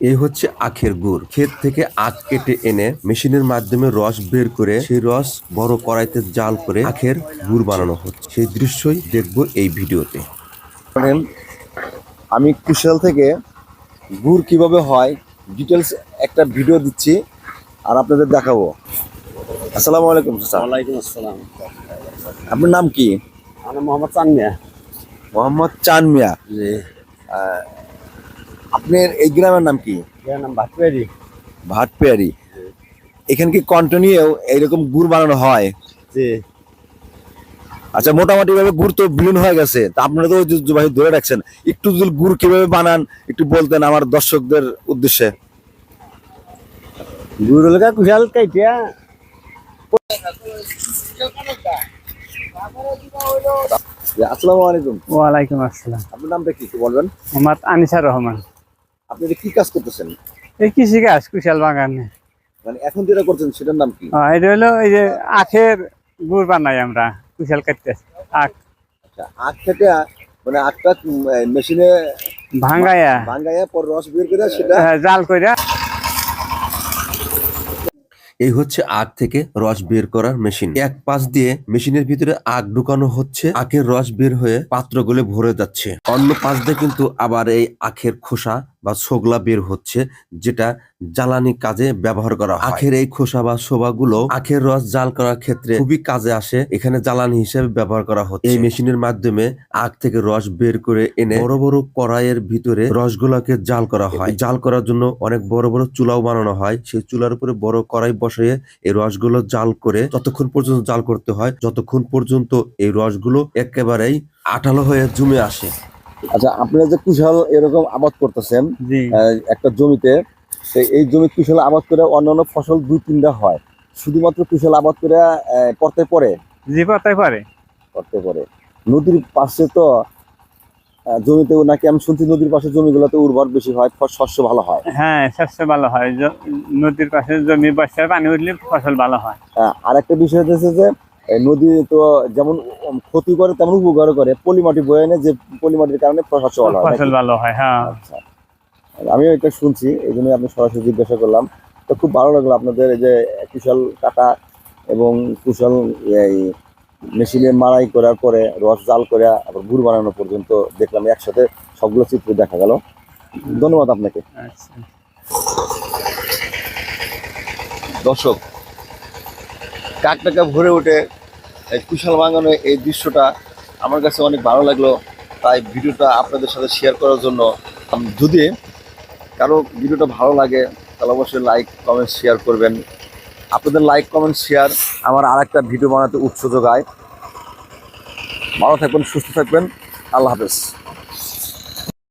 এই হচ্ছে আখের গুড়। ক্ষেত থেকে আখ কেটে এনে মেশিনের মাধ্যমে রস বের করে সেই রস বড় কড়াইতে জাল করে আখের গুড় বানানো হচ্ছে। সেই দৃশ্যই দেখব এই ভিডিওতে। আমি কুশাল থেকে গুড় কীভাবে হয় ডিটেলস একটা ভিডিও দিচ্ছি আর আপনাদের দেখাবো। আসসালামু আলাইকুম স্যার। ওয়ালাইকুম আসসালাম। আপনার নাম কি? আমি মোহাম্মদ চানমিয়া। মোহাম্মদ চান মিয়া জি আপনার এই গ্রামের নাম কি? এর নাম ভাটুয়ারি ভাটপেয়ারি এখানে কি কন্টিনিউ এইরকম গুড় বানানো হয়? জি। আচ্ছা মোটামুটি ভাবে গুড় তো বিলীন হয়ে গেছে। তা আপনারা তো ধরে রাখছেন। একটু যদি গুড় কীভাবে বানান একটু বলতেন আমার দর্শকদের উদ্দেশ্যে। কুশাল কাইটিয়া। আসসালামু আলাইকুম। ওয়ালাইকুম আসসালাম। আপনার নামটা কি বলবেন? মোহাম্মদ আনিসার রহমান। আপনি কি কাজ করতেছেন? এই কৃষি গাছ কুশাল বাগানে। মানে এখন যেটা করছেন সেটার নাম কি? এটা হলো এই যে আখের গুড় বানাই আমরা কুশাল কাটতে আখ। আচ্ছা আখ থেকে মানে আখটা মেশিনে ভাঙ্গায়া ভাঙ্গাইয়া পর রস বের করে সেটা আহ, জাল কইরা। এই হচ্ছে আখ থেকে রস বের করার মেশিন। এক পাশ দিয়ে মেশিনের ভিতরে আখ ঢুকানো হচ্ছে। আখের রস বের হয়ে পাত্রগুলো ভরে যাচ্ছে। অন্য পাশ দিয়ে কিন্তু আবার এই আখের খোসা বা ছোগলা বের হচ্ছে যেটা জ্বালানি কাজে ব্যবহার করা হয়। আখের এই খোসা বা শোভাগুলো আখের রস জাল করার ক্ষেত্রে খুবই কাজে আসে। এখানে জ্বালানি হিসেবে ব্যবহার করা হচ্ছে। এই মেশিনের মাধ্যমে আখ থেকে রস বের করে এনে বড় বড় কড়াইয়ের ভিতরে রসগুলোকে জাল করা হয়। জাল করার জন্য অনেক বড় বড় চুলাও বানানো হয়। সেই চুলার উপরে বড় কড়াই বসিয়ে এই রসগুলো জাল করে যতক্ষণ পর্যন্ত জাল করতে হয় যতক্ষণ পর্যন্ত এই রসগুলো একেবারেই আঠালো হয়ে জমে আসে। আচ্ছা আপনারা যে কুশাল এরকম আবাদ করতেছেন একটা জমিতে এই জমি কুশাল আবাদ করে অন্যান্য ফসল দুই তিনটা হয়। শুধুমাত্র কুশাল আবাদ করে করতে পরে? জি পাতাই পারে। করতে পরে। নদীর পাশে তো জমিতে নাকি আমি শুনছি নদীর পাশে জমিগুলোতে উর্বর বেশি হয় শস্য ভালো হয়। হ্যাঁ শস্য ভালো হয়। নদীর পাশে জমি বর্ষায় পানি উঠলে ফসল ভালো হয়। আর একটা বিষয় হচ্ছে যে নদী তো যেমন ক্ষতি করে তেমন উপকার করে। পলিমাটি বয়ে এনে যে পলিমাটির কারণে শস্য ভালো হয় ফসল ভালো হয় হ্যাঁ। আচ্ছা। আমিও এটা শুনছি এই জন্য আপনি সরাসরি জিজ্ঞাসা করলাম। তো খুব ভালো লাগল আপনাদের এই যে কুশল কাটা এবং কুশল এই মেশিনে মারাই করার পরে রস জাল করে আবার গুড় বানানো পর্যন্ত দেখলাম একসাথে সবগুলো চিত্র দেখা গেল। ধন্যবাদ আপনাকে। আচ্ছা। দর্শক কাকটাকা ভরে ওঠে কুশাল বাগানে এই দৃশ্যটা আমার কাছে অনেক ভালো লাগল। তাই ভিডিওটা আপনাদের সাথে শেয়ার করার জন্য যদি কারও ভিডিওটা ভালো লাগে, তাহলে অবশ্যই লাইক কমেন্ট শেয়ার করবেন। আপনাদের লাইক কমেন্ট শেয়ার আমার আর একটা ভিডিও বানাতে উৎস যোগায় ভালো থাকবেন, সুস্থ থাকবেন। আল্লাহ হাফেজ।